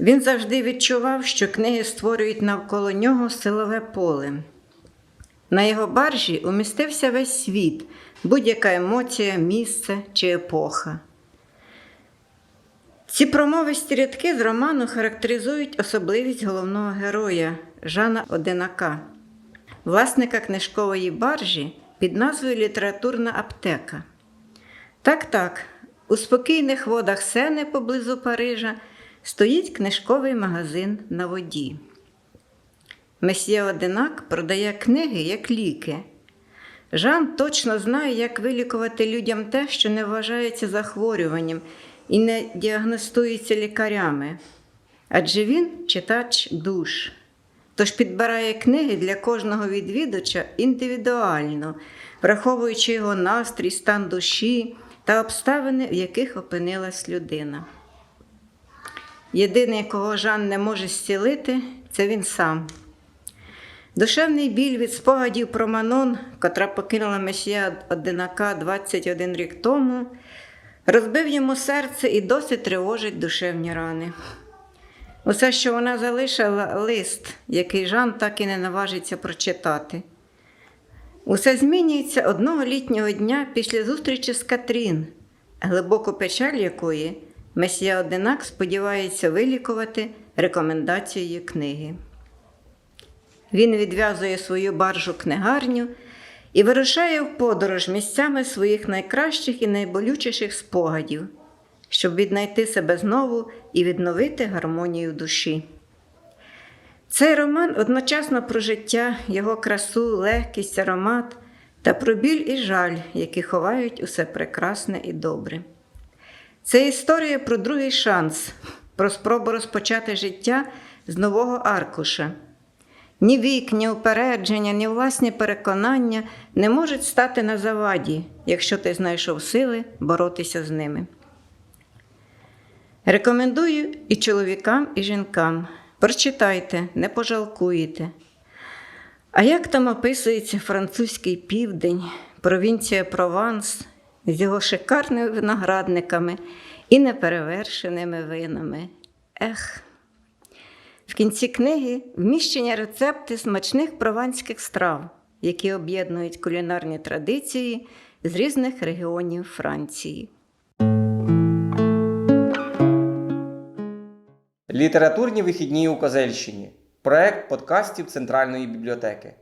Він завжди відчував, що книги створюють навколо нього силове поле. На його баржі умістився весь світ, будь-яка емоція, місце чи епоха. Ці промовисті рядки з роману характеризують особливість головного героя Жана Одинака, власника книжкової баржі під назвою Літературна аптека. Так, так, у спокійних водах Сени поблизу Парижа стоїть книжковий магазин на воді. Месьє Одинак продає книги як ліки. Жан точно знає, як вилікувати людям те, що не вважається захворюванням і не діагностується лікарями. Адже він читач душ. Тож підбирає книги для кожного відвідувача індивідуально, враховуючи його настрій, стан душі та обставини, в яких опинилась людина. Єдиний, кого Жан не може зцілити, це він сам. Душевний біль від спогадів про Манон, котра покинула месія одинака 21 рік тому, розбив йому серце і досі тривожить душевні рани. Усе, що вона залишила, лист, який Жан так і не наважиться прочитати. Усе змінюється одного літнього дня після зустрічі з Катрін, глибоку печаль якої месія Одинак сподівається вилікувати рекомендацією книги. Він відв'язує свою баржу книгарню і вирушає в подорож місцями своїх найкращих і найболючіших спогадів, щоб віднайти себе знову і відновити гармонію душі. Цей роман одночасно про життя, його красу, легкість, аромат та про біль і жаль, які ховають усе прекрасне і добре. Це історія про другий шанс, про спробу розпочати життя з нового аркуша. Ні вік, ні упередження, ні власні переконання не можуть стати на заваді, якщо ти знайшов сили боротися з ними. Рекомендую і чоловікам, і жінкам. Прочитайте, не пожалкуєте. А як там описується французький південь, провінція Прованс з його шикарними виноградниками і неперевершеними винами? Ех! В кінці книги вміщені рецепти смачних прованських страв, які об'єднують кулінарні традиції з різних регіонів Франції. Літературні вихідні у Козельщині. Проект подкастів Центральної бібліотеки.